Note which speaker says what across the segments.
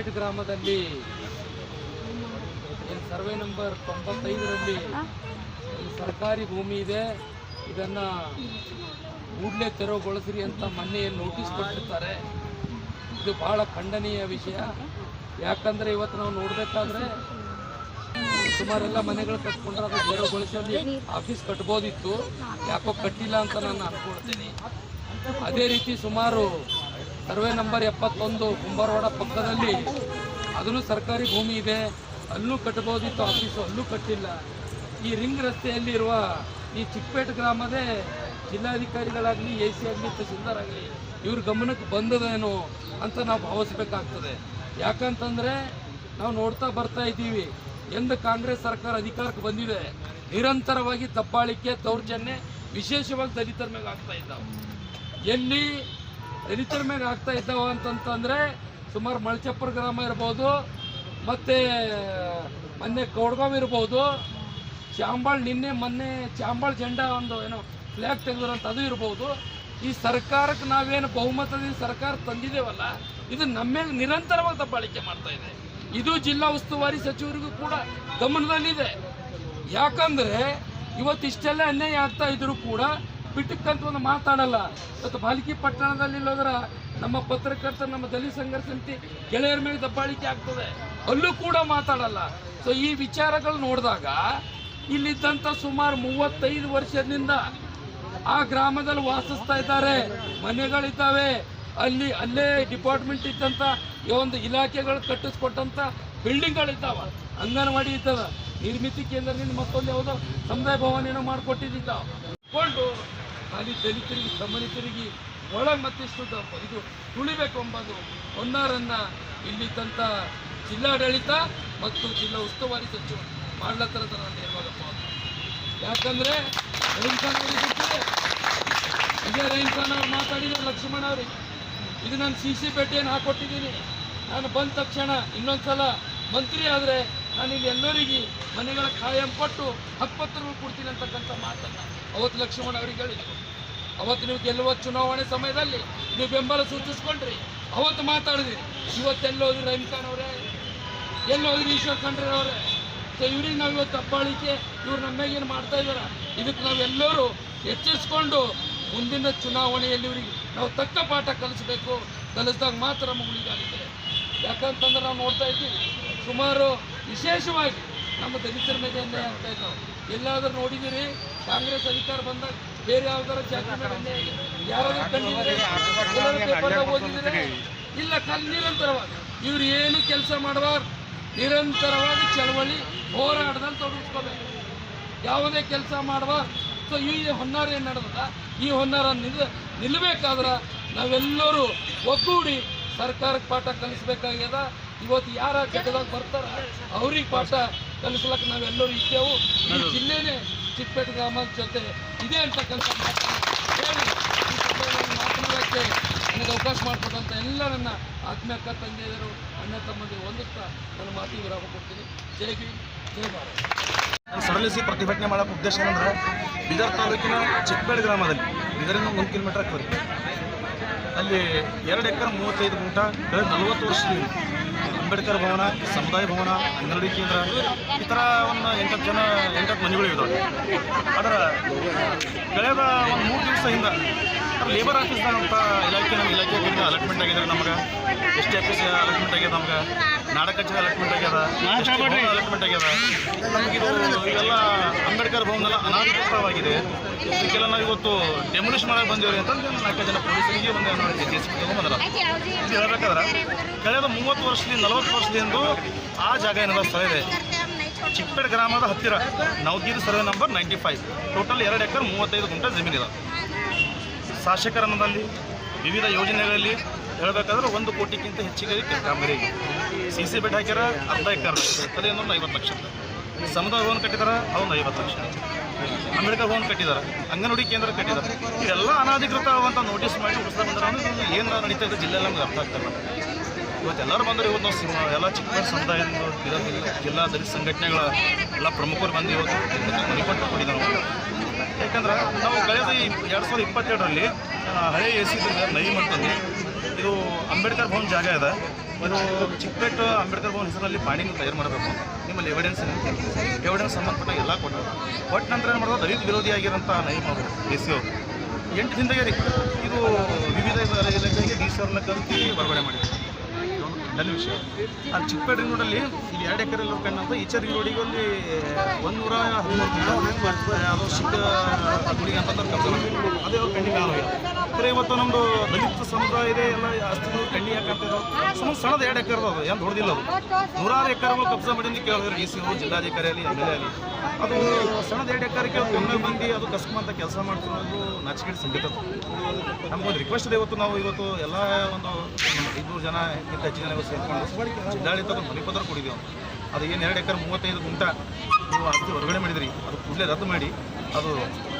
Speaker 1: ಚಿಕ್ಕಪೇಟೆ ಗ್ರಾಮದಲ್ಲಿ ಏನು survey number ತೊಂಬತ್ತೈದರಲ್ಲಿ ಸರ್ಕಾರಿ ಭೂಮಿ ಇದೆ. ಇದನ್ನು ಕೂಡಲೇ ತೆರವುಗೊಳಿಸ್ರಿ ಅಂತ ಮೊನ್ನೆ ನೋಟಿಸ್ ಕೊಟ್ಟಿರ್ತಾರೆ. ಇದು ಬಹಳ ಖಂಡನೀಯ ವಿಷಯ. ಯಾಕಂದರೆ ಇವತ್ತು ನಾವು ನೋಡಬೇಕಾದ್ರೆ ಸುಮಾರೆಲ್ಲ ಮನೆಗಳು ಕಟ್ಕೊಂಡ್ರೆ ಅದು ತೆರವುಗೊಳಿಸಲಿ ಆಫೀಸ್ ಕಟ್ಬೋದಿತ್ತು. ಯಾಕೋ ಕಟ್ಟಿಲ್ಲ ಅಂತ ನಾನು ಅನ್ಕೊಳ್ತೀನಿ. ಅದೇ ರೀತಿ ಸುಮಾರು ಸರ್ವೆ ನಂಬರ್ ಎಪ್ಪತ್ತೊಂದು ಕುಂಬಾರವಾಡ ಪಕ್ಕದಲ್ಲಿ. ಅದನ್ನು ಸರ್ಕಾರಿ ಭೂಮಿ ಇದೆ. ಅಲ್ಲೂ ಕಟ್ಬೋದಿತ್ತು ಆಫೀಸು ಅಲ್ಲೂ ಕಟ್ಟಿಲ್ಲ. ಈ ರಿಂಗ್ ರಸ್ತೆಯಲ್ಲಿ ಇರುವ ಈ ಚಿಕ್ಕಪೇಟೆ ಗ್ರಾಮದೇ ಜಿಲ್ಲಾಧಿಕಾರಿಗಳಾಗಲಿ, ಎ ಸಿ ಆಗಲಿ ತಹಸೀಲ್ದಾರ್ ಆಗಲಿ ಇವ್ರ ಗಮನಕ್ಕೆ ಬಂದದೇನೋ ಅಂತ ನಾವು ಭಾವಿಸ್ಬೇಕಾಗ್ತದೆ. ಯಾಕಂತಂದರೆ ನಾವು ನೋಡ್ತಾ ಬರ್ತಾ ಇದ್ದೀವಿ. ಎಂದು ಕಾಂಗ್ರೆಸ್ ಸರ್ಕಾರ ಅಧಿಕಾರಕ್ಕೆ ಬಂದಿದೆ. ನಿರಂತರವಾಗಿ ದಬ್ಬಾಳಿಕೆ, ದೌರ್ಜನ್ಯ ವಿಶೇಷವಾಗಿ ದಲಿತರ ಮೇಲೆ ಆಗ್ತಾ ಇದ್ದಾವೆ. ಎಲ್ಲಿ ದಲಿತರ ಮೇಲೆ ಆಗ್ತಾ ಇದ್ದಾವ ಅಂತಂತಂದ್ರೆ ಸುಮಾರು ಮಳಚಪ್ಪರ ಗ್ರಾಮ ಇರ್ಬೋದು, ಮತ್ತೆ ಮೊನ್ನೆ ಕೌಡ್ಗಾವ್ ಇರ್ಬೋದು, ಚಾಂಬಾಳ್ ನಿನ್ನೆ ಮೊನ್ನೆ ಚಾಂಬಾಳ್ ಜೆಂಡಾ ಒಂದು ಏನು ಫ್ಲ್ಯಾಗ್ ತೆಗೆದಿರೋಂಥ ಅದು ಇರ್ಬೋದು. ಈ ಸರ್ಕಾರಕ್ಕೆ ನಾವೇನು ಬಹುಮತದಿಂದ ಸರ್ಕಾರ ತಂದಿದ್ದೇವಲ್ಲ ಇದು ನಮ್ಮ ನಿರಂತರವಾಗಿ ದಬ್ಬಾಳಿಕೆ ಮಾಡ್ತಾ ಇದೆ. ಇದು ಜಿಲ್ಲಾ ಉಸ್ತುವಾರಿ ಸಚಿವರಿಗೂ ಕೂಡ ಗಮನದಲ್ಲಿದೆ. ಯಾಕಂದ್ರೆ ಇವತ್ತು ಇಷ್ಟೆಲ್ಲ ಅನ್ಯಾಯ ಆಗ್ತಾ ಇದ್ದರೂ ಕೂಡ ಬಿಟ್ಟಕ್ಕಂತ ಒಂದು ಮಾತಾಡಲ್ಲ. ಇವತ್ತು ಬಾಲಿಕಿ ಪಟ್ಟಣದಲ್ಲಿ ಹೋದ್ರ ನಮ್ಮ ಪತ್ರಕರ್ತ, ನಮ್ಮ ದಲಿತ ಸಂಘರ್ಷ ಸಮಿತಿ ಗೆಳೆಯರ ಮೇಲೆ ದಬ್ಬಾಳಿಕೆ ಆಗ್ತದೆ. ಅಲ್ಲೂ ಕೂಡ ಮಾತಾಡಲ್ಲ. ಸೊ ಈ ವಿಚಾರಗಳು ನೋಡಿದಾಗ ಇಲ್ಲಿದ್ದಂಥ ಸುಮಾರು ಮೂವತ್ತೈದು ವರ್ಷದಿಂದ ಆ ಗ್ರಾಮದಲ್ಲಿ ವಾಸಿಸ್ತಾ ಇದ್ದಾರೆ. ಮನೆಗಳಿದ್ದಾವೆ. ಅಲ್ಲಿ, ಅಲ್ಲೇ ಡಿಪಾರ್ಟ್ಮೆಂಟ್ ಇದ್ದಂಥ ಈ ಒಂದು ಇಲಾಖೆಗಳು ಕಟ್ಟಿಸ್ಕೊಟ್ಟಂಥ ಬಿಲ್ಡಿಂಗ್ಗಳಿದ್ದಾವ. ಅಂಗನವಾಡಿ ಇದ್ದಾವೆ. ನಿರ್ಮಿತಿ ಕೇಂದ್ರದಿಂದ ಮತ್ತೊಂದು ಯಾವುದೋ ಸಮುದಾಯ ಭವನ ಏನೋ ಮಾಡಿಕೊಟ್ಟಿದ್ದಾವ ಕೊಂಡು ಅಲ್ಲಿ ದಲಿತರಿಗೆ ಸಮನಿತರಿಗೆ ಒಳಗೆ ಮತ್ತಿಷ್ಟು ಇದು ತುಳಿಬೇಕು ಎಂಬುದು ಇಲ್ಲಿ ತಂತ ಜಿಲ್ಲಾಡಳಿತ ಮತ್ತು ಜಿಲ್ಲಾ ಉಸ್ತುವಾರಿ ಸಚಿವರು ಮಾಡ್ಲತ್ತರ ನಾನು ನೇರವಾಗಪ್ಪ ಯಾಕಂದ್ರೆ ಇದೇ ರೈನ್ ಖಾನ್ ಅವ್ರು ಮಾತಾಡಿದ್ರು ಲಕ್ಷ್ಮಣ ಅವ್ರಿಗೆ ಇದು ನಾನು ಸಿ ಸಿ ಪೇಟೆಯನ್ನು ಹಾಕೊಟ್ಟಿದ್ದೀನಿ. ನಾನು ಬಂದ ತಕ್ಷಣ ಇನ್ನೊಂದ್ಸಲ ಮಂತ್ರಿ ಆದರೆ ನಾನು ಇಲ್ಲಿ ಎಲ್ಲರಿಗೆ ಮನೆಗಳ ಖಾಯಂ ಕೊಟ್ಟು ಹಕ್ಕುಪತ್ರಗಳು ಕೊಡ್ತೀನಿ ಅಂತಕ್ಕಂಥ ಮಾತನ್ನು ಅವತ್ತು ಲಕ್ಷ್ಮಣ ಅವ್ರಿಗೆ ಹೇಳಿದ್ರು. ಅವತ್ತು ನೀವು ಗೆಲ್ಲುವ ಚುನಾವಣೆ ಸಮಯದಲ್ಲಿ ನೀವು ಬೆಂಬಲ ಸೂಚಿಸ್ಕೊಂಡ್ರಿ. ಅವತ್ತು ಮಾತಾಡಿದ್ರಿ. ಇವತ್ತೆಲ್ಲೋದ್ರಿ ರಹೀಂ ಖಾನ್ ಅವರೇ, ಎಲ್ಲೋದ್ರಿ ಈಶ್ವರ್ ಖಂಡ್ರೆ ಅವರೇ. ಸೊ, ಇವ್ರಿಗೆ ನಾವು ಇವತ್ತು ದಬ್ಬಾಳಿಕೆ ಇವ್ರು ನಮ್ಮೇಗೇನು ಮಾಡ್ತಾ ಇದಾರ ಇದಕ್ಕೆ ನಾವೆಲ್ಲರೂ ಹೆಚ್ಚಿಸ್ಕೊಂಡು ಮುಂದಿನ ಚುನಾವಣೆಯಲ್ಲಿ ಇವರಿಗೆ ನಾವು ತಕ್ಕ ಪಾಠ ಕಲಿಸ್ಬೇಕು. ಕಲಿಸ್ದಾಗ ಮಾತ್ರ ನಮಗೆ ಉಳಿದಾಗಿದೆ ಯಾಕಂತಂದ್ರೆ ನಾವು ನೋಡ್ತಾ ಇದ್ದೀವಿ, ಸುಮಾರು ವಿಶೇಷವಾಗಿ ನಮ್ಮ ದಲಿತರ ಮೇಲೆ ಆಗ್ತಾ ಇದ್ದಾವೆ. ಎಲ್ಲಾದರೂ ನೋಡಿದಿರಿ ಕಾಂಗ್ರೆಸ್ ಅಧಿಕಾರ ಬಂದಾಗ ಬೇರೆ ಯಾವ್ದಾರ ಜಾತಿ ಮೇಲೆ ಯಾರಾದ್ರೂ ಕಂಡಿದ್ರೆ ಓದಿದ್ರೆ? ಇಲ್ಲ ಕಲ್ ನಿರಂತರವಾಗಿ ಇವ್ರು ಏನು ಕೆಲಸ ಮಾಡಬಾರ್ದು. ನಿರಂತರವಾಗಿ ಚಳವಳಿ ಹೋರಾಟದಲ್ಲಿ ತೊಡಗಿಸ್ಕೋಬೇಕು. ಯಾವುದೇ ಕೆಲಸ ಮಾಡುವ ಸೊ ಈ ಹೊನ್ನಾರ ಏನು ನಡೆದ ಈ ಹೊನ್ನಾರ ನಿಲ್ ನಿಲ್ಲಬೇಕಾದ್ರೆ ನಾವೆಲ್ಲರೂ ಒಗ್ಗೂಡಿ ಸರ್ಕಾರಕ್ಕೆ ಪಾಠ ಕಲಿಸ್ಬೇಕಾಗ್ಯದ. ಇವತ್ತು ಯಾರ ಜಗದಾಗ ಬರ್ತಾರ? ಅವ್ರಿಗೆ ಪಾಠ ಕಲಿಸ್ಲಕ್ಕೆ ನಾವೆಲ್ಲರೂ ಇದ್ದೇವು. ಈ ಜಿಲ್ಲೆನೇ ಚಿಕ್ಕಪೇಟೆ ಗ್ರಾಮದ ಜೊತೆ ಇದೆ ಅಂತಕ್ಕಂಥ ಹೇಳಿ ಈ ಸಭೆಯಲ್ಲಿ ಮಾತನಾಡೋಕ್ಕೆ ನನಗೆ ಅವಕಾಶ ಮಾಡಿಕೊಟ್ಟಂಥ ಎಲ್ಲ ನನ್ನ ಆತ್ಮೀಯ ಅಕ್ಕ ತಂದೆಯರು ಅಣ್ಣ ತಮ್ಮಂದಿರು ಒಂದಿಷ್ಟು ನನ್ನ ಮಾತಿಗೆ ವಿರಾಮ ಕೊಡ್ತೀನಿ. ಜೈ ಭೀಮ್ ಜೈ ಭಾರತ್.
Speaker 2: ಸಡಲಿಸಿ ಪ್ರತಿಭಟನೆ ಮಾಡೋಕ್ಕೆ ಉದ್ದೇಶ ಏನಂದ್ರೆ, ಬೀದರ್ ತಾಲೂಕಿನ ಚಿಕ್ಕಪೇಟೆ ಗ್ರಾಮದಲ್ಲಿ ಬೀದರಿಂದ ಒಂದು ಕಿಲೋಮೀಟರ್ ಆಗ್ತದೆ ಅಲ್ಲಿ ಎರಡು ಎಕರೆ ಮೂವತ್ತೈದು ಗುಂಟ ನಲವತ್ತು ವರ್ಷದಿಂದ ಅಂಬೇಡ್ಕರ್ ಭವನ, ಸಮುದಾಯ ಭವನ, ಅಂಗನವಾಡಿ ಕೇಂದ್ರ, ಈ ಥರ ಒಂದು ಎಂಟತ್ತು ಜನ, ಎಂಟತ್ತು ಮನೆಗಳು ಇದ್ದಾವೆ ಅದರ ಕಳೆದ ಒಂದು ಮೂರು ದಿವಸ ಹಿಂದೆ ಲೇಬರ್ ಆಫೀಸ್ದಂಥ ಇಲಾಖೆ ನಮ್ಮ ಇಲಾಖೆ ಅಲಾಟ್ಮೆಂಟ್ ಆಗಿದೆ ನಮ್ಗೆ. ಎಸ್ ಟಿ ಆಫೀಸ್ ಅಲಾಟ್ಮೆಂಟ್ ಆಗಿದೆ ನಮ್ಗೆ. ನಾಡ ಕಚೇರಿ ಅಲಾಟ್ಮೆಂಟ್ ಆಗ್ಯದ. ಅಲಾಟ್ಮೆಂಟ್ ಆಗ್ಯದ. ನಮಗಿದು ಇವೆಲ್ಲ ಅಂಬೇಡ್ಕರ್ ಭವನ ಅನಾಧಿಕೃತವಾಗಿದೆ ಇದಕ್ಕೆಲ್ಲ ನಾವು ಇವತ್ತು ಡೆಮೊಲಿಷ್ ಮಾಡಕ್ಕೆ ಬಂದಿವ್ರಿ ಅಂತ ನಾಲ್ಕು ಜನ ಪೊಲೀಸರಿಗೆ ಒಂದು ಜೆ ಸಿ ಇದು ಹೇಳ್ಬೇಕಾದ್ರೆ ಕಳೆದ ಮೂವತ್ತು ವರ್ಷದಿಂದ ನಲವತ್ತು ವರ್ಷದಿಂದ ಆ ಜಾಗ ಏನದ ಸ್ಥಳ ಇದೆ? ಚಿಕ್ಕಪೇಟೆ ಗ್ರಾಮದ ಹತ್ತಿರ Navagiri survey number ninety five total ಎರಡು ಎಕರೆ ಮೂವತ್ತೈದು ಗುಂಟೆ ಜಮೀನಿದೆ. ಶಾಸಕರನ್ನದಲ್ಲಿ ವಿವಿಧ ಯೋಜನೆಗಳಲ್ಲಿ ಹೇಳಬೇಕಾದ್ರೆ ಒಂದು ಕೋಟಿಗಿಂತ ಹೆಚ್ಚಿಗೆ ಕಾಮಗಾರಿಗೆ ಸಿ ಸಿ ಬೆಡ್ ಹಾಕ್ಯಾರ ಅರ್ಧ ಎಕರೆ ಒಂದು ಐವತ್ತು ಲಕ್ಷ ಸಮುದಾಯ ಭವನ ಕಟ್ಟಿದಾರ ಅವನು ಐವತ್ತು ಲಕ್ಷ ಅಂಬೇಡ್ಕರ್ ಭವನ ಕಟ್ಟಿದ್ದಾರೆ ಅಂಗನವಾಡಿ ಕೇಂದ್ರ ಕಟ್ಟಿದ್ದಾರೆ ಇವೆಲ್ಲ ಅನಾಧಿಕೃತವಂತ ನೋಟಿಸ್ ಮಾಡಿ ಉಳಿಸ್ತಾ ಬಂದ್ರೆ ಏನು ನಡೀತಾ ಇದೆ ಜಿಲ್ಲೆ ನಮ್ಗೆ ಅರ್ಥ ಆಗ್ತಾ ಇಲ್ಲ. ಇವತ್ತು ಎಲ್ಲರೂ ಬಂದರು ಇವತ್ತು ನಾವು ಎಲ್ಲ ಚಿಕ್ಕ ಸಮುದಾಯದ ಜಿಲ್ಲಾ ದಲಿತ ಸಂಘಟನೆಗಳ ಎಲ್ಲ ಪ್ರಮುಖರು ಬಂದು ಇವತ್ತು ಮನೆ ಕೊಟ್ಟು ಕೊಟ್ಟಿದ್ದಾರೆ ನಾವು. ಯಾಕಂದ್ರೆ ನಾವು ಕಳೆದ ಎರಡು ಸಾವಿರದ ಇಪ್ಪತ್ತೆರಡರಲ್ಲಿ ಹಳೆ ಎ ಸಿ ನೈಮ್ ಅಂತಂದು ಇದು ಅಂಬೇಡ್ಕರ್ ಭವನ್ ಜಾಗ ಇದೆ. ಇದು ಚಿಕ್ಕಪೇಟೆ ಅಂಬೇಡ್ಕರ್ ಭವನ್ ಹೆಸರಲ್ಲಿ ಪಾಣಿನ ತಯಾರು ಮಾಡಬೇಕು. ನಿಮ್ಮಲ್ಲಿ ಎವಿಡೆನ್ಸ್ ಎವಿಡೆನ್ಸ್ ಸಂಬಂಧಪಟ್ಟ ಎಲ್ಲ ಕೊಟ್ಟರು ಕೊಟ್ಟ ನಂತರ ಏನು ಮಾಡೋದು ದಲಿತ ವಿರೋಧಿಯಾಗಿರೋಂಥ ನೈಮ್ ಅವರು ಡಿ ಸಿ ಅವರು ಎಂಟು ದಿನದಾಗೆ ರೀ ಇದು ವಿವಿಧ ಇಲಾಖೆಗೆ ಡಿ ಸಿ ಅವ್ರನ್ನ ಕಲ್ತಿ ಹೊರಗಡೆ ಮಾಡಿದ್ರು. ಅಲ್ಲಿ ವಿಷಯ. ಅಲ್ಲಿ ಚಿಕ್ಕಪೇಟೆ ರೋಡಲ್ಲಿ ಇಲ್ಲಿ ಎರಡು ಎಕರೆ ಕಂಡಂತ ಈಚರ್ ರೋಡಿಗೆ ಅಲ್ಲಿ ಒಂದೂರ ಹದಿಮೂರು ಅದು ಸಿಕ್ಕ ಗುಡಿಗೆ ಅಂತ ಅದೇ ಅವ್ರು ಕಣ್ಣಿಗೆ ಆರೋಗ್ಯ ಖರೆ ಇವತ್ತು ನಮ್ಮದು ದಲಿತ ಸಮುದಾಯ ಇದೆ, ಎಲ್ಲ ಅಷ್ಟು ಕಣ್ಣಿ ಯಾಕಂತಿದ್ರು ಸುಮ್ಮನೆ ಸಣ್ಣದ ಎರಡು ಎಕರೆ ಅದು ಏನು ದೊಡ್ಡದಿಲ್ಲ ಅದು. ನೂರಾರು ಎಕರೆಗಳು ಕಬ್ಜ ಅಂತ ಕೇಳಿದ್ರು ಡಿ ಸಿ ಅವರು ಜಿಲ್ಲಾಧಿಕಾರಿ ಅಲ್ಲಿ ಎಂ ಎಲ್ ಎ ಅಲ್ಲಿ. ಅದು ಸಣ್ಣದ ಎರಡು ಎಕರೆಗೆ ಒಮ್ಮೆ ಬಂದು ಅದು ಕಸ್ಕೊಂಬಂತ ಕೆಲಸ ಮಾಡ್ತಿರೋದು ನಾಚಿಕೆಟ್ ಸಂಗೀತ ನಮಗೊಂದು ರಿಕ್ವೆಸ್ಟ್ ಇದೆ ಇವತ್ತು ನಾವು ಇವತ್ತು ಎಲ್ಲ ಒಂದು ಐದುನೂರು ಜನ ಇಂಥ ಹೆಚ್ಚಿನ ಜನ ಸೇರ್ಕೊಂಡು ಜಿಲ್ಲಾಡಳಿತದ ಮನೆಪತ್ರ ಕೊಡಿದೆವು ಅದು ಏನು ಎರಡು ಎಕರೆ ಮೂವತ್ತೈದು ಗುಂಟ ನೀವು ಆಸ್ತಿ ಹೊರಗಡೆ ಮಾಡಿದ್ರಿ, ಅದು ಕೂಡಲೇ ರದ್ದು ಮಾಡಿ. ಅದು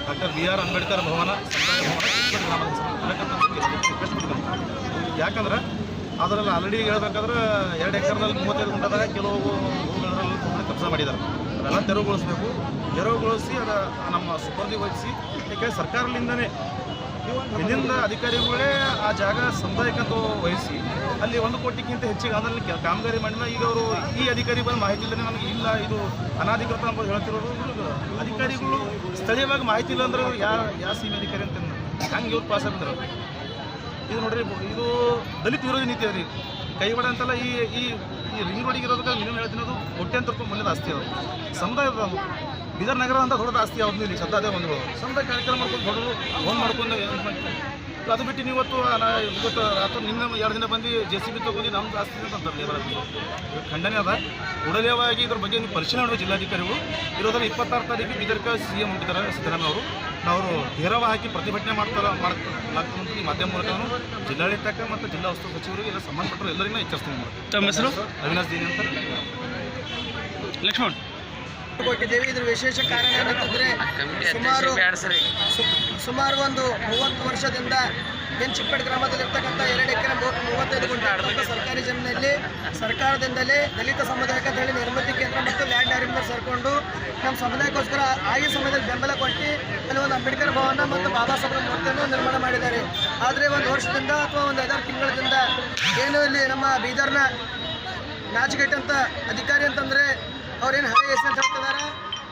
Speaker 2: doctor B R Ambedkar Bhavan ಯಾಕಂದ್ರೆ ಅದರಲ್ಲಿ ಆಲ್ರೆಡಿ ಹೇಳ್ಬೇಕಾದ್ರೆ ಎರಡು ಎಕರೆದಲ್ಲಿ ಮೂವತ್ತೈದು ಗುಂಟದಾಗ ಕೆಲವು ಹೂಗಳಲ್ಲಿ ಕೆಲಸ ಮಾಡಿದ್ದಾರೆ. ಅದೆಲ್ಲ ತೆರವುಗೊಳಿಸಬೇಕು. ತೆರವುಗೊಳಿಸಿ ಅದ ನಮ್ಮ ಸುಪರ್ದಿ ವಹಿಸಿ ಯಾಕೆ ಸರ್ಕಾರದಿಂದನೇ ಇಲ್ಲಿಂದ ಅಧಿಕಾರಿಗಳೇ ಆ ಜಾಗ ಸಮುದಾಯಕ್ಕಂತ ವಹಿಸಿ ಅಲ್ಲಿ ಒಂದು ಕೋಟಿಗಿಂತ ಹೆಚ್ಚಿಗೆ ಅದರಲ್ಲಿ ಕಾಮಗಾರಿ ಮಾಡಿದ ಈಗ ಅವರು ಈ ಅಧಿಕಾರಿ ಬಂದು ಮಾಹಿತಿ ಇಲ್ಲದೆ ನನಗೆ ಇಲ್ಲ, ಇದು ಅನಾಧಿಕೃತ ಅಂತ ಹೇಳ್ತಿರೋದು ಅಧಿಕಾರಿಗಳು ಸ್ಥಳೀಯವಾಗಿ ಮಾಹಿತಿ ಇಲ್ಲ ಅಂದ್ರೆ ಯಾ ಯಾವ ಸಿ ಅಧಿಕಾರಿ ಅಂತ ಹಂಗೆ ಇವ್ರು ಪಾಸ್ ಆಗಿದ್ರು ಇದು ನೋಡ್ರಿ, ಇದು ದಲಿತ ವಿರೋಧಿ ನೀತಿ ರೀ ಕೈವಾಡ ಅಂತಲ್ಲ ಈ ಈ ರಿಂಗ್ ರೋಡಿಗೆ ಇರೋದಕ್ಕೆ ಮಿನಿಮಮ್ ಅದು ಕೋಟ್ಯಾಂತರ ರೂಪಾಯಿ ಮೌಲ್ಯದ ಆಸ್ತಿ ಅದು. ಸಮುದಾಯದ ಬೀದರ್ ನಗರ ಅಂತ ದೊಡ್ಡ ಆಸ್ತಿ ಯಾವ್ದು ಇಲ್ಲಿ ಅದೇ ಒಂದು ಸಮುದಾಯ ಕಾರ್ಯಕ್ರಮ ಮಾಡ್ಕೊಂಡು ದೊಡ್ಡದು ಫೋನ್ ಮಾಡ್ಕೊಂಡು? ಅದು ಬಿಟ್ಟು ನೀವು ಇವತ್ತು ನಾ ಇವತ್ತು ರಾತ್ರಿ ನಿನ್ನೆ ಎರಡು ದಿನ ಬಂದು ಜೆ ಸಿ ಬಿ ತಗೊಂಡು ನಮ್ದು ಆಸ್ತಿ ಅಂತ ಅಂತಾರೆ ಲೇಬರ್ ಖಂಡನೆ ಅದ. ಕೂಡಲೇವಾಗಿ ಇದ್ರ ಬಗ್ಗೆ ನೀವು ಪರಿಶೀಲನೆ ಮಾಡಬೇಕು ಜಿಲ್ಲಾಧಿಕಾರಿಗಳು. ಇರೋದ್ರ ಇಪ್ಪತ್ತಾರು ತಾರೀಕು ಬೀದರ್ಕ ಸಿ ಎಂ ಹೊಂದಿದ್ದಾರೆ ಸಿದ್ದರಾಮಯ್ಯ ಅವರು. ನಾವು ನೇರವ ಹಾಕಿ ಪ್ರತಿಭಟನೆ ಮಾಡ್ತಾರ ಮಾಡ್ತಾರೆ ಈ ಮಾಧ್ಯಮ ಮೂಲಕ ನಾನು. ಜಿಲ್ಲಾಡಳಿತಕ್ಕೆ ಮತ್ತು ಜಿಲ್ಲಾ ಉಸ್ತುವಾರಿ ಸಚಿವರಿಗೆ ಎಲ್ಲ ಸಂಬಂಧಪಟ್ಟರು ಎಲ್ಲರಿಗೂ ಎಚ್ಚರಿಸ್ತೀನಿ
Speaker 3: ತಮ್ಮ ಹೆಸರು?
Speaker 2: ಅವಿನಾಶ್ ದೀನಿ ಅಂತ.
Speaker 3: ಲಕ್ಷ್ಮಣ್.
Speaker 4: ಕೊಟ್ಟಿದ್ದೇವೆ ಇದ್ರ ವಿಶೇಷ ಕಾರಣ ಏನಂತಂದ್ರೆ ಸುಮಾರು ಸುಮಾರು ಒಂದು ಮೂವತ್ತು ವರ್ಷದಿಂದ ಚಿಕ್ಕಪೇಟೆ ಗ್ರಾಮದಲ್ಲಿ ಇರ್ತಕ್ಕಂಥ ಎರಡು ಎಕರೆ ಮೂವತ್ತು- ಮೂವತ್ತೈದು ಗುಂಟೆ ಸರ್ಕಾರಿ ಜಮೀನಲ್ಲಿ ಸರ್ಕಾರದಿಂದಲೇ ದಲಿತ ಸಮುದಾಯಕ್ಕೆ ಹೇಳಿ ನಿರ್ಮಿತಿ ಕೇಂದ್ರ ಮತ್ತು ಲ್ಯಾಂಡ್ ಅರೇಂಜ್ಮೆಂಟ್ ಸೇರ್ಕೊಂಡು ನಮ್ಮ ಸಮುದಾಯಕ್ಕೋಸ್ಕರ ಆಗಿನ ಸಮಯದಲ್ಲಿ ಬೆಂಬಲ ಕೊಟ್ಟು ಅಲ್ಲಿ ಒಂದು ಅಂಬೇಡ್ಕರ್ ಭವನ ಮತ್ತು ಬಾಬಾ ಸಾಹೇಬ್ರ ಮೂರ್ತಿಯನ್ನು ನಿರ್ಮಾಣ ಮಾಡಿದ್ದಾರೆ. ಆದರೆ ಒಂದು ವರ್ಷದಿಂದ ಅಥವಾ ಒಂದು ಐದಾರು ತಿಂಗಳಿಂದ ಏನು ಇಲ್ಲಿ ನಮ್ಮ ಬೀದರ್ನ ನಾಚಿಕೆಟ್ಟಂಥ ಅಧಿಕಾರಿ ಅಂತಂದ್ರೆ ಅವ್ರೇನು ಹಳೆ ಎಸ್ ಅಂತ ಹೇಳ್ತಿದ್ದಾರೆ?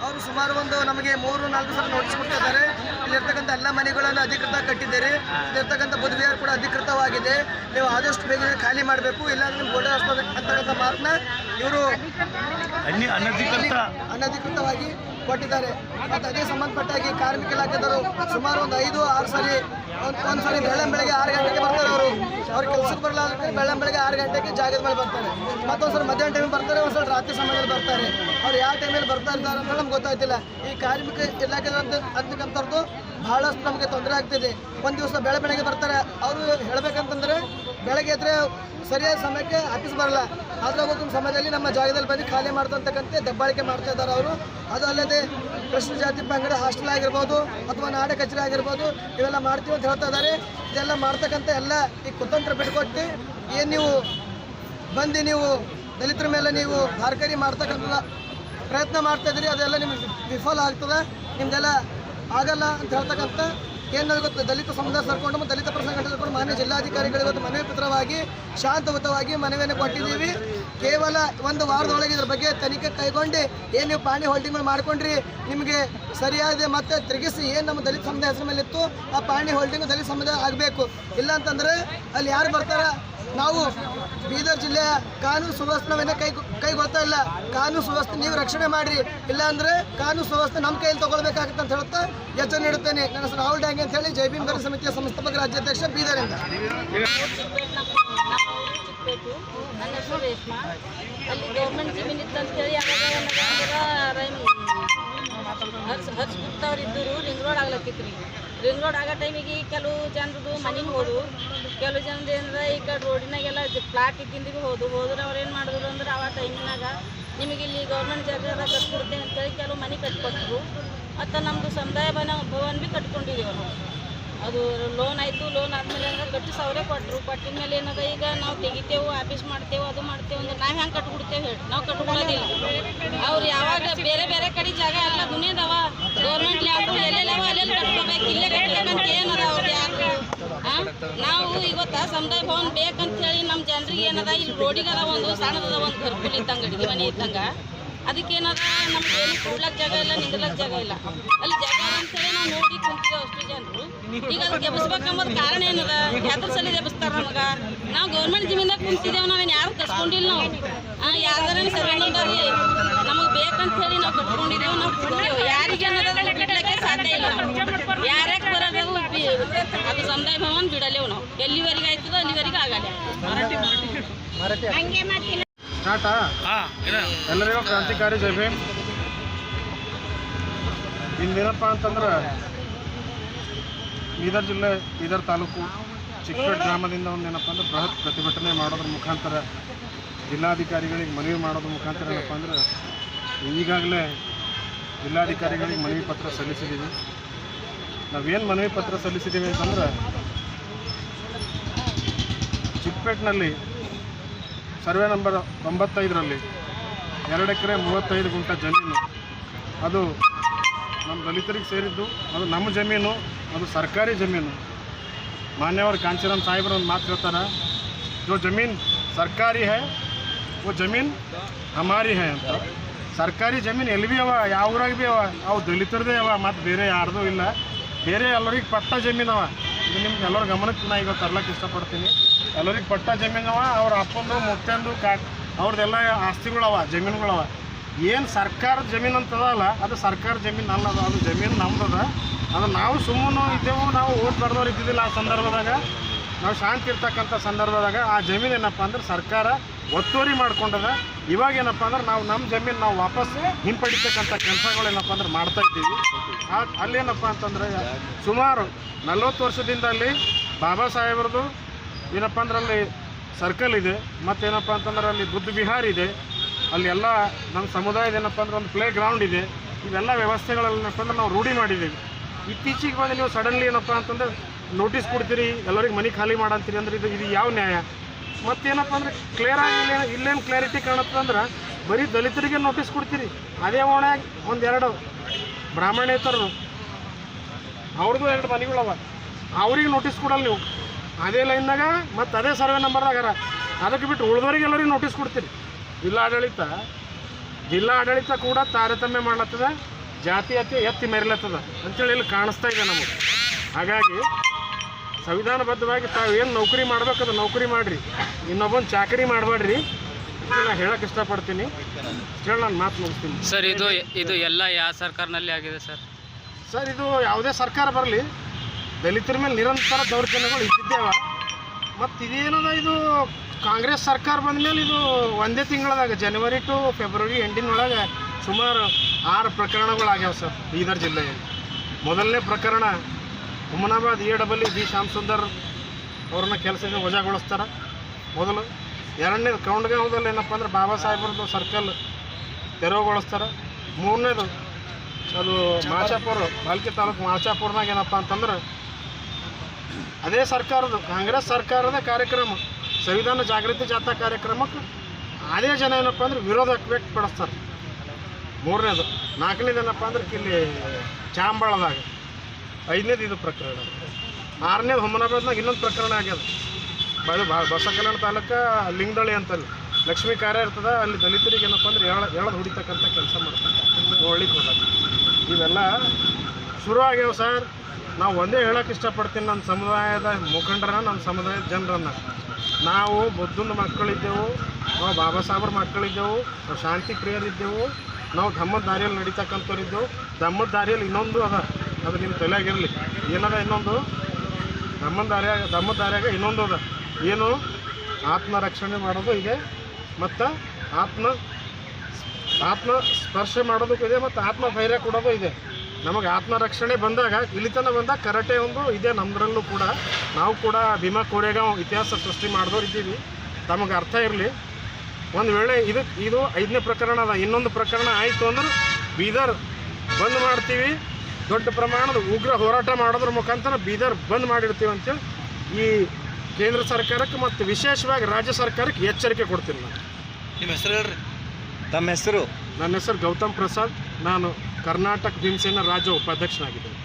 Speaker 4: ಅವರು ಸುಮಾರು ಒಂದು ನಮಗೆ ಮೂರು ನಾಲ್ಕು ಸಲ ನೋಟಿಸ್ ಕೊಡ್ತಿದ್ದಾರೆ ಇಲ್ಲಿರ್ತಕ್ಕಂಥ ಎಲ್ಲ ಮನೆಗಳನ್ನು ಅಧಿಕೃತ ಕಟ್ಟಿದ್ದೀರಿ. ಇಲ್ಲಿರ್ತಕ್ಕಂಥ ಬುದ್ಧಿವಿಹಾರ ಕೂಡ ಅಧಿಕೃತವಾಗಿದೆ. ನೀವು ಆದಷ್ಟು ಬೇಗ ಖಾಲಿ ಮಾಡಬೇಕು. ಇಲ್ಲಾಂದ್ರೆ ನಿಮ್ಮ ಗೋಡೆ ಹಾಸ್ಪತ್ರೆ ಅಂತಕ್ಕಂಥ ಮಾತನ್ನ ಇವರು ಅನಧಿಕೃತವಾಗಿ ಕೊಟ್ಟಿದ್ದಾರೆ. ಮತ್ತು ಅದೇ ಸಂಬಂಧಪಟ್ಟಾಗಿ ಕಾರ್ಮಿಕ ಇಲಾಖೆದವರು ಸುಮಾರು ಒಂದು ಐದು ಆರು ಸರಿ ಒಂದು ಒಂದು ಸರಿ ಬೆಳ್ಳಂ ಬೆಳಗ್ಗೆ ಆರು ಗಂಟೆಗೆ ಬರ್ತಾರೆ ಅವರು. ಅವ್ರ ಕೆಲಸಕ್ಕೆ ಬರಲಾರ್ದೆ ಬೆಳ್ಳಂ ಬೆಳಗ್ಗೆ ಆರು ಗಂಟೆಗೆ ಜಾಗದ ಮೇಲೆ ಬರ್ತಾರೆ. ಮತ್ತೊಂದು ಸಲ ಮಧ್ಯಾಹ್ನ ಟೈಮ್ ಬರ್ತಾರೆ, ಒಂದು ಸಲ ರಾತ್ರಿ ಸಮಯದಲ್ಲಿ ಬರ್ತಾರೆ. ಅವ್ರು ಯಾವ ಟೈಮಲ್ಲಿ ಬರ್ತಾ ಇರ್ತಾರೆ ಅಂತ ನಮ್ಗೆ ಗೊತ್ತಾಗ್ತಿಲ್ಲ ಈ ಕಾರ್ಮಿಕ ಇಲಾಖೆ ಅಂತ ಅಂತಕ್ಕಂಥದ್ದು ಬಹಳಷ್ಟು ನಮಗೆ ತೊಂದರೆ ಆಗ್ತಿದೆ. ಒಂದು ದಿವಸ ಬೆಳೆ ಬೆಳಗ್ಗೆ ಬರ್ತಾರೆ. ಅವರು ಹೇಳಬೇಕಂತಂದ್ರೆ ಬೆಳಗ್ಗೆ ಎದ್ರೆ ಸರಿಯಾದ ಸಮಯಕ್ಕೆ ಆಫೀಸ್ ಬರಲ್ಲ. ಆದ್ರೆ ಒಂದು ಸಮಯದಲ್ಲಿ ನಮ್ಮ ಜಾಗದಲ್ಲಿ ಬಂದು ಖಾಲಿ ಮಾಡ್ತಕ್ಕಂತೆ ದಬ್ಬಾಳಿಕೆ ಮಾಡ್ತಾ ಇದ್ದಾರೆ ಅವರು. ಅದು ಅಲ್ಲದೆ ಪ್ರಶ್ನೆ ಜಾತಿ ಪಂಗಡ ಹಾಸ್ಟೆಲ್ ಆಗಿರ್ಬೋದು ಅಥವಾ ನಾಡ ಕಚೇರಿ ಆಗಿರ್ಬೋದು, ಇವೆಲ್ಲ ಮಾಡ್ತೀವಿ ಅಂತ ಹೇಳ್ತಾ ಇದ್ದಾರೆ. ಇದೆಲ್ಲ ಮಾಡ್ತಕ್ಕಂಥ ಎಲ್ಲ ಈ ಕುತಂತ್ರ ಬಿಟ್ಕೊಟ್ಟು ಏನು ನೀವು ಬಂದು ನೀವು ದಲಿತರ ಮೇಲೆ ನೀವು ಭಾರ್ಕರಿ ಮಾಡ್ತಕ್ಕಂಥ ಪ್ರಯತ್ನ ಮಾಡ್ತಾ ಇದ್ದೀರಿ, ಅದೆಲ್ಲ ನಿಮ್ಗೆ ವಿಫಲ ಆಗ್ತದೆ. ನಿಮ್ದೆಲ್ಲ ಆಗಲ್ಲ ಅಂತ ಹೇಳ್ತಕ್ಕಂಥ ಏನಾದ್ರು ಗೊತ್ತು, ದಲಿತ ಸಮುದಾಯ ಸರ್ಕೊಂಡು ಮತ್ತು ದಲಿತ ಪ್ರಸಂಗ ಸರ್ಕೊಂಡು ಮಾನ್ಯ ಜಿಲ್ಲಾಧಿಕಾರಿಗಳು ಇವತ್ತು ಮನವಿ ಪತ್ರವಾಗಿ ಶಾಂತಯುತವಾಗಿ ಮನವಿಯನ್ನು ಕೊಟ್ಟಿದ್ದೀವಿ. ಕೇವಲ ಒಂದು ವಾರದೊಳಗೆ ಇದ್ರ ಬಗ್ಗೆ ತನಿಖೆ ಕೈಗೊಂಡು ಏನು ನೀವು ಪಾಣಿ ಹೋಲ್ಡಿಂಗ್ ಮಾಡ್ಕೊಂಡ್ರಿ, ನಿಮಗೆ ಸರಿಯಾದ ಮತ್ತೆ ತಿರುಗಿಸಿ ಏನು ನಮ್ಮ ದಲಿತ ಸಮುದಾಯ ಹೆಸರು ಮೇಲೆ ಇತ್ತು, ಆ ಪಾಣಿ ಹೋಲ್ಡಿಂಗ್ ದಲಿತ ಸಮುದಾಯ ಆಗಬೇಕು. ಇಲ್ಲ ಅಂತಂದ್ರೆ ಅಲ್ಲಿ ಯಾರು ಬರ್ತಾರ? ನಾವು ಬೀದರ್ ಜಿಲ್ಲೆಯ ಕಾನೂನು ಸುವ್ಯವಸ್ಥೆನ ಕೈ ಕೈಗೊಳ್ತಾ ಇಲ್ಲ. ಕಾನೂನು ಸುವ್ಯವಸ್ಥೆ ನೀವು ರಕ್ಷಣೆ ಮಾಡ್ರಿ. ಇಲ್ಲ ಅಂದ್ರೆ ಕಾನೂನು ಸುವ್ಯವಸ್ಥೆ ನಮ್ಮ ಕೈಯಲ್ಲಿ ತಗೊಳ್ಬೇಕಾಗುತ್ತೆ ಅಂತ ಹೇಳ್ತಾ ಎಚ್ಚರ ನೀಡುತ್ತೇನೆ. ನನ್ನ ಹೆಸರು ರಾಹುಲ್ ಡ್ಯಾಂಗೆ ಅಂತ ಹೇಳಿ ಜೈ ಸಮಿತಿಯ ಸಂಸ್ಥಾಪಕ ರಾಜ್ಯಾಧ್ಯಕ್ಷ ಬೀದರಿಂದ
Speaker 5: ಚಿಕ್ಕಬೇಕು ನನ್ನ ಹೆಸರು ರೇಷ್ಮಾ. ಅಲ್ಲಿ ಗೌರ್ಮೆಂಟ್ ಜಮೀನು ಇತ್ತು ಅಂತೇಳಿ ಯಾವಾಗ ರೈಮ್ ಹರ್ಸ್ ಹರ್ಸ್ ಗುಪ್ತವ್ರು ಇದ್ದರು. ರಿಂಗ್ ರೋಡ್ ಆಗ್ಲತ್ತಿತ್ತು ರೀ ರಿಂಗ್ ರೋಡ್ ಆಗೋ ಟೈಮಿಗೆ ಕೆಲವು ಜನರದು ಮನೆ ಹೋದು. ಕೆಲವು ಜನದ ಏನಾರ ಈ ಕಡೆ ರೋಡಿನಾಗೆಲ್ಲ ಫ್ಲಾಟ್ ಭೀ ಹೋದು. ಹೋದ್ರೆ ಅವ್ರು ಏನು ಮಾಡಿದ್ರು ಅಂದ್ರೆ ಆ ಟೈಮಿನಾಗ ನಿಮಗೆ ಇಲ್ಲಿ ಗೌರ್ಮೆಂಟ್ ಜಾಗದಾಗ ಕಟ್ಕೊಡ್ತೇನೆ ಅಂತೇಳಿ ಕೆಲವು ಮನೆ ಕಟ್ಕೊಟ್ರು. ಮತ್ತು ನಮ್ಮದು ಸಮುದಾಯ ಭವನ ಭವನ್ ಭೀ ಕಟ್ಕೊಂಡಿದ್ದೀವಿ ನಾವು. ಅದು ಲೋನ್ ಆಯಿತು ಲೋನ್ ಆದಮೇಲೆ ಅಂದ್ರೆ ಕಟ್ಟಿಸಿ ಸಾವಿರ ಕೊಟ್ಟರು ಕೊಟ್ಟಿದ ಮೇಲೆ ಏನದ ಈಗ ನಾವು ತೆಗಿತೇವೆ ಆಫೀಸ್ ಮಾಡ್ತೇವೆ, ಅದು ಮಾಡ್ತೇವೆ ಅಂದ್ರೆ ನಾವು ಹೆಂಗೆ ಕಟ್ಬಿಡ್ತೇವೆ ಹೇಳಿ? ನಾವು ಕಟ್ಕೊಳೋದಿಲ್ಲ ಅವ್ರು ಯಾವಾಗ ಬೇರೆ ಬೇರೆ ಕಡೆ ಜಾಗ ಎಲ್ಲ ದುನಿಯದವ ಗೌರ್ಮೆಂಟ್ ಯಾರು ಎಲ್ಲೆಲ್ಲವ ಅಲ್ಲೆಲ್ಲಿ ಕಟ್ಕೋಬೇಕು, ಇಲ್ಲೇ ಕಟ್ಬೇಕಂತ ಏನದ ಅವ್ರು ಯಾರು ನಾವು ಇವತ್ತ ಸಮುದಾಯ ಭವನ್ ಬೇಕಂತ ಹೇಳಿ ನಮ್ಮ ಜನರಿಗೆ ಏನದ? ಇಲ್ಲಿ ರೋಡಿಗದ ಒಂದು ಸಣ್ಣದದ ಒಂದು ಘರ್ಕುಲ್ ಇದ್ದಂಗೆ, ಅಡಿಗೆ ಮನೆ ಇದ್ದಂಗೆ. ಅದಕ್ಕೆ ಏನದ ನಮ್ಗೆ ಏನು ಜಾಗ ಇಲ್ಲ, ನಿಂದ್ರಲಕ್ ಜಾಗ ಇಲ್ಲ. ಅಲ್ಲಿ ಜಾಗ ಅಂತ ಅಂತೇಳಿ ನಾವು ನೋಡಿ ಈಗ ಅದು ಎಬ್ಸ್ಬೇಕಂಬುದು ಕಾರಣ ಏನದ? ಯಾವ್ದ್ರ ಸಲ ಎಬ್ಸ್ತಾರ ನಮಗ? ನಾವು ಗೌರ್ಮೆಂಟ್ ಜಮೀನ್ದಾಗ ಕುಂತಿದ್ದೇವೆ ನಾವೇನು ಯಾರು ಕಸ್ಕೊಂಡಿಲ್ಲ ನಾವು. ಯಾವ್ದಾರ ಸರ್ವೆ ನಂಬರ್ ನಮಗೆ ಬೇಕಂತ ಹೇಳಿ ನಾವು ಕಟ್ಕೊಂಡಿದ್ದೇವೆ ನಾವು ಕೊಡ್ತೇವೆ ಯಾರಿಗೆ ಅನ್ನೋದು ಬಿಡ್ಲಿಕ್ಕೆ ಸಾಧ್ಯ ಇಲ್ಲ ಯಾರ್ಯಾಕೆ ಬರೋದು ಅದು ಸಮುದಾಯ ಭವನ ಬಿಡಲೇವು ನಾವು. ಎಲ್ಲಿವರೆಗೆ ಆಯ್ತದ ಅಲ್ಲಿವರೆಗೆ ಆಗಲ್ಲ
Speaker 6: ಸ್ಟಾರ್ಟಾ
Speaker 2: ಹಾಂ ಏನು
Speaker 6: ಎಲ್ಲರಿಗೂ ಕ್ರಾಂತಿಕಾರಿ ಜೈ ಭೀಮ್ ಇಂದೇನಪ್ಪ ಅಂತಂದ್ರೆ ಬೀದರ್ ಜಿಲ್ಲೆ, ಬೀದರ್ ತಾಲೂಕು ಚಿಕ್ಕಪೇಟ್ ಗ್ರಾಮದಿಂದ ಒಂದೇನಪ್ಪ ಅಂದ್ರೆ ಬೃಹತ್ ಪ್ರತಿಭಟನೆ ಮಾಡೋದ್ರ ಮುಖಾಂತರ ಜಿಲ್ಲಾಧಿಕಾರಿಗಳಿಗೆ ಮನವಿ ಮಾಡೋದ್ರ ಮುಖಾಂತರ ಏನಪ್ಪ ಅಂದ್ರೆ ಈಗಾಗಲೇ ಜಿಲ್ಲಾಧಿಕಾರಿಗಳಿಗೆ ಮನವಿ ಪತ್ರ ಸಲ್ಲಿಸಿದ್ದೀವಿ ನಾವೇನು ಮನವಿ ಪತ್ರ ಸಲ್ಲಿಸಿದ್ದೀವಿ ಅಂತಂದ್ರೆ ಚಿಕ್ಕಪೇಟ್ನಲ್ಲಿ ಸರ್ವೆ ನಂಬರ್ ತೊಂಬತ್ತೈದರಲ್ಲಿ ಎರಡು ಎಕರೆ ಮೂವತ್ತೈದು ಗುಂಟ ಜಮೀನು, ಅದು ನಮ್ಮ ದಲಿತರಿಗೆ ಸೇರಿದ್ದು, ಅದು ನಮ್ಮ ಜಮೀನು, ಅದು ಸರ್ಕಾರಿ ಜಮೀನು. ಮಾನ್ಯವರು ಕಾಂಚೀರಾಮ್ ಸಾಹೇಬರು ಒಂದು ಮಾತು ಹೇಳ್ತಾರೆ, ಜೋ ಜಮೀನ್ ಸರ್ಕಾರಿ ಹೇ, ಓ ಜಮೀನ್ ಹಮಾರಿ ಹೈ ಅಂತ. ಸರ್ಕಾರಿ ಜಮೀನು ಎಲ್ಲಿ ಭೀ ಅವ, ಯಾವ ಊರಾಗ ಭೀ ಅವ, ಅವು ದಲಿತರದೇ ಅವ, ಮತ್ತು ಬೇರೆ ಯಾರ್ದೂ ಇಲ್ಲ. ಬೇರೆ ಎಲ್ಲರಿಗೆ ಪಟ್ಟ ಜಮೀನು ಅವ. ಇದು ನಿಮ್ಗೆ ಎಲ್ಲರ ಗಮನಕ್ಕೆ ನಾ ಈಗ ತರ್ಲಕ್ಕೆ ಇಷ್ಟಪಡ್ತೀನಿ. ಎಲ್ಲರಿಗೆ ಪಟ್ಟ ಜಮೀನು ಅವ, ಅವ್ರ ಅಪ್ಪಂದು ಮುತ್ತಂದು ಕಾ ಅವ್ರದ್ದೆಲ್ಲ ಆಸ್ತಿಗಳವ, ಜಮೀನುಗಳವ. ಏನು ಸರ್ಕಾರದ ಜಮೀನು ಅಂತದಲ್ಲ, ಅದು ಸರ್ಕಾರ ಜಮೀನು ಅಲ್ಲ ಅದು ಅದು ಜಮೀನು ನಮ್ದದ. ಅದು ನಾವು ಸುಮ್ಮನೆ ಇದ್ದೇವು, ನಾವು ಓಟ್ ಬರ್ದವ್ರು ಇದ್ದಿದ್ದಿಲ್ಲ ಆ ಸಂದರ್ಭದಾಗ. ನಾವು ಶಾಂತಿ ಇರ್ತಕ್ಕಂಥ ಸಂದರ್ಭದಾಗ ಆ ಜಮೀನು ಏನಪ್ಪ ಅಂದ್ರೆ ಸರ್ಕಾರ ಒತ್ತುವರಿ ಮಾಡ್ಕೊಂಡದ. ಇವಾಗ ಏನಪ್ಪ ಅಂದ್ರೆ ನಾವು ನಮ್ಮ ಜಮೀನು ನಾವು ವಾಪಸ್ ಹಿಂಪಡಿತಕ್ಕಂಥ ಕೆಲಸಗಳು ಏನಪ್ಪ ಅಂದ್ರೆ ಮಾಡ್ತಾ ಇದ್ದೀವಿ. ಅಲ್ಲೇನಪ್ಪ ಅಂತಂದ್ರೆ ಸುಮಾರು ನಲ್ವತ್ತು ವರ್ಷದಿಂದ ಅಲ್ಲಿ ಬಾಬಾ ಸಾಹೇಬ್ರದ್ದು ಏನಪ್ಪ ಅಂದ್ರೆ ಅಲ್ಲಿ ಸರ್ಕಲ್ ಇದೆ. ಮತ್ತೇನಪ್ಪ ಅಂತಂದ್ರೆ ಅಲ್ಲಿ ಬುದ್ಧ ವಿಹಾರ ಇದೆ. ಅಲ್ಲಿ ಎಲ್ಲ ನಮ್ಮ ಸಮುದಾಯದ ಏನಪ್ಪ ಅಂದ್ರೆ ಒಂದು ಪ್ಲೇ ಗ್ರೌಂಡ್ ಇದೆ. ಇವೆಲ್ಲ ವ್ಯವಸ್ಥೆಗಳೇನಪ್ಪ ಅಂದ್ರೆ ನಾವು ರೂಢಿ ಮಾಡಿದ್ದೀವಿ. ಇತ್ತೀಚೆಗೆ ಬಂದು ನೀವು ಸಡನ್ಲಿ ಏನಪ್ಪ ಅಂತಂದ್ರೆ ನೋಟಿಸ್ ಕೊಡ್ತೀರಿ, ಎಲ್ಲರಿಗೆ ಮನೆ ಖಾಲಿ ಮಾಡಂತೀರಿ ಅಂದ್ರೆ ಇದು ಇದು ಯಾವ ನ್ಯಾಯ? ಮತ್ತೇನಪ್ಪ ಅಂದ್ರೆ ಕ್ಲಿಯರ್ ಆಗಿಲ್ಲ ಇಲ್ಲೇ ಇಲ್ಲೇನು ಕ್ಲಾರಿಟಿ ಕಾಣುತ್ತೆ ಅಂದ್ರೆ ಬರೀ ದಲಿತರಿಗೆ ನೋಟಿಸ್ ಕೊಡ್ತೀರಿ. ಅದೇ ಓಣ್ಯಾಗ ಒಂದೆರಡು ಬ್ರಾಹ್ಮಣೇತರರು. ಅವ್ರದ್ದು ಎರಡು ಮನೆಗಳವ. ಅವ್ರಿಗೆ ನೋಟಿಸ್ ಕೊಡಲ್ಲ ನೀವು. ಅದೇ ಲೈನ್ದಾಗ ಮತ್ತು ಅದೇ ಸರ್ವೆ ನಂಬರ್ದಾಗಾರ ಅದಕ್ಕೆ ಬಿಟ್ಟು ಉಳಿದವರಿಗೆ ಎಲ್ಲರಿಗೆ ನೋಟಿಸ್ ಕೊಡ್ತೀರಿ. ಜಿಲ್ಲಾಡಳಿತ ಜಿಲ್ಲಾಡಳಿತ ಕೂಡ ತಾರತಮ್ಯ ಮಾಡ್ಲತ್ತದ ಜಾತೀಯತೆ ಎತ್ತಿ ಮೆರಿಲತ್ತದ ಅಂತೇಳಿ ಇಲ್ಲಿ ಕಾಣಿಸ್ತಾ ಇದೆ ನಮಗೆ. ಹಾಗಾಗಿ ಸಂವಿಧಾನಬದ್ಧವಾಗಿ ತಾವು ಏನು ನೌಕರಿ ಮಾಡ್ಬೇಕದು ನೌಕರಿ ಮಾಡಿರಿ ಇನ್ನೊಬ್ಬೊಂದು ಚಾಕರಿ ಮಾಡಬೇಡ್ರಿ ನಾನು ಹೇಳಕ್ಕೆ ಇಷ್ಟಪಡ್ತೀನಿ. ಹೇಳಿ ನಾನು ಮಾತು ನೋಡ್ತೀನಿ
Speaker 7: ಸರ್ ಇದು ಇದು ಎಲ್ಲ ಯಾವ ಸರ್ಕಾರನಲ್ಲಿ ಆಗಿದೆ ಸರ್?
Speaker 6: ಸರ್ ಇದು ಯಾವುದೇ ಸರ್ಕಾರ ಬರಲಿ ದಲಿತರ ಮೇಲೆ ನಿರಂತರ ದೌರ್ಜನ್ಯಗಳು ಇದ್ದಿದ್ದೇವ ಮತ್ತು ಇದೇನದ ಇದು ಕಾಂಗ್ರೆಸ್ ಸರ್ಕಾರ ಬಂದ ಮೇಲೆ ಇದು ಒಂದೇ ತಿಂಗಳದಾಗ ಜನವರಿ ಟು ಫೆಬ್ರವರಿ ಎಂಡಿನೊಳಗೆ ಸುಮಾರು ಆರು ಪ್ರಕರಣಗಳಾಗ್ಯಾವ ಸರ್ ಬೀದರ್ ಜಿಲ್ಲೆಯಲ್ಲಿ. ಮೊದಲನೇ ಪ್ರಕರಣ Humnabad A double B Shyam Sundar ಅವ್ರನ್ನ ಕೆಲಸದಿಂದ ವಜಾಗೊಳಿಸ್ತಾರೆ. ಮೊದಲು ಎರಡನೇದು ಕೌಂಡ್ಗಾಂವದಲ್ಲಿ ಏನಪ್ಪ ಅಂದ್ರೆ ಬಾಬಾ ಸಾಹೇಬ್ರದ್ದು ಸರ್ಕಲ್ ತೆರವುಗೊಳಿಸ್ತಾರೆ. ಮೂರನೇದು ಅದು ಮಾಚಾಪುರ, ಬಾಲ್ಕಿ ತಾಲೂಕು ಮಾಚಾಪುರ್ನಾಗ ಏನಪ್ಪ ಅಂತಂದ್ರೆ ಅದೇ ಸರ್ಕಾರದ ಕಾಂಗ್ರೆಸ್ ಸರ್ಕಾರದ ಕಾರ್ಯಕ್ರಮ. ಸಂವಿಧಾನ ಜಾಗೃತಿ ಜಾಥಾ ಕಾರ್ಯಕ್ರಮಕ್ಕೆ ಅದೇ ಜನ ಏನಪ್ಪ ಅಂದ್ರೆ ವಿರೋಧ ವ್ಯಕ್ತಪಡಿಸ್ತಾರೆ. ಮೂರನೇದು, ನಾಲ್ಕನೇದು ಏನಪ್ಪ ಅಂದ್ರೆ ಇಲ್ಲಿ ಚಾಂಬಾಳದಾಗ, ಐದನೇದು ಇದು ಪ್ರಕರಣ. ಆರನೇದು ಹುಮನಾಬಾದ್ನಾಗ ಇನ್ನೊಂದು ಪ್ರಕರಣ ಆಗ್ಯದ. ಅದು ಬಾ ಬಸ ಕಲ್ಯಾಣ ತಾಲೂಕು ಲಿಂಗದಳಿ ಅಂತಲ್ಲಿ. ಲಕ್ಷ್ಮೀ ಕಾರ್ಯ ಇರ್ತದೆ, ಅಲ್ಲಿ ದಲಿತರಿಗೆ ಏನಪ್ಪ ಅಂದ್ರೆ ಎಳ ಎಳದು ಹೊಡಿತಕ್ಕಂಥ ಕೆಲಸ ಮಾಡ್ತಾರೆ ನೋಡ್ಲಿಕ್ಕೆ ಹೋದಾಗ. ಇವೆಲ್ಲ ಶುರು ಆಗ್ಯಾವ ಸರ್. ನಾವು ಒಂದೇ ಹೇಳೋಕೆ ಇಷ್ಟಪಡ್ತೀನಿ ನನ್ನ ಸಮುದಾಯದ ಮುಖಂಡರನ್ನ ನನ್ನ ಸಮುದಾಯದ ಜನರನ್ನು. ನಾವು ಬುದ್ಧನ ಮಕ್ಕಳಿದ್ದೆವು, ನಾವು ಬಾಬಾ ಸಾಹೇಬ್ರ ಮಕ್ಕಳಿದ್ದೆವು, ನಾವು ಶಾಂತಿ ಪ್ರಿಯರಿದ್ದೆವು, ನಾವು ಧಮ್ಮದ ದಾರಿಯಲ್ಲಿ ನಡೀತಕ್ಕಂಥವ್ರಿದ್ದೆವು. ಧಮ್ಮದ ದಾರಿಯಲ್ಲಿ ಇನ್ನೊಂದು ಅದ, ಅದು ನಿಮ್ಮ ತಲೆಯಾಗಿರಲಿ. ಏನದ ಇನ್ನೊಂದು? ಧಮ್ಮದ ದಾರಿಯಾಗ ಧಮ್ಮದ ದಾರಿಯಾಗ ಇನ್ನೊಂದು ಅದ. ಏನು? ಆತ್ಮ ರಕ್ಷಣೆ ಮಾಡೋದು ಇದೆ, ಮತ್ತು ಆತ್ಮ ಆತ್ಮ ಸ್ಪರ್ಶ ಮಾಡೋದಕ್ಕೂ ಇದೆ, ಮತ್ತು ಆತ್ಮಧೈರ್ಯ ಕೊಡೋದು ಇದೆ. ನಮಗೆ ಆತ್ಮರಕ್ಷಣೆ ಬಂದಾಗ ಇಲ್ಲಿತನ ಬಂದಾಗ ಕರಾಟೆ ಒಂದು ಇದೆ ನಮ್ಮದ್ರಲ್ಲೂ ಕೂಡ. ನಾವು ಕೂಡ ಭೀಮಾ ಕೋರೆಗಾಂವ್ ಇತಿಹಾಸ ಸೃಷ್ಟಿ ಮಾಡಿದವ್ರು ಇದ್ದೀವಿ. ತಮಗೆ ಅರ್ಥ ಇರಲಿ. ಒಂದು ವೇಳೆ ಇದು ಇದು ಐದನೇ ಪ್ರಕರಣ ಅದ ಇನ್ನೊಂದು ಪ್ರಕರಣ ಆಯಿತು ಅಂದ್ರೆ ಬೀದರ್ ಬಂದ್ ಮಾಡ್ತೀವಿ. ದೊಡ್ಡ ಪ್ರಮಾಣದ ಉಗ್ರ ಹೋರಾಟ ಮಾಡೋದ್ರ ಮುಖಾಂತರ ಬೀದರ್ ಬಂದ್ ಮಾಡಿರ್ತೀವಿ ಅಂತೇಳಿ ಈ ಕೇಂದ್ರ ಸರ್ಕಾರಕ್ಕೆ ಮತ್ತು ವಿಶೇಷವಾಗಿ ರಾಜ್ಯ ಸರ್ಕಾರಕ್ಕೆ ಎಚ್ಚರಿಕೆ ಕೊಡ್ತೀನಿ ನಾನು.
Speaker 2: ನಿಮ್ಮ ಹೆಸರು ಹೇಳ್ರಿ.
Speaker 8: ತಮ್ಮ ಹೆಸರು?
Speaker 6: ನನ್ನ ಹೆಸರು ಗೌತಮ್ ಪ್ರಸಾದ್. ನಾನು ಕರ್ನಾಟಕ ಭೀಮಸೇನ ರಾಜ್ಯ ಉಪಾಧ್ಯಕ್ಷನಾಗಿದ್ದೇನೆ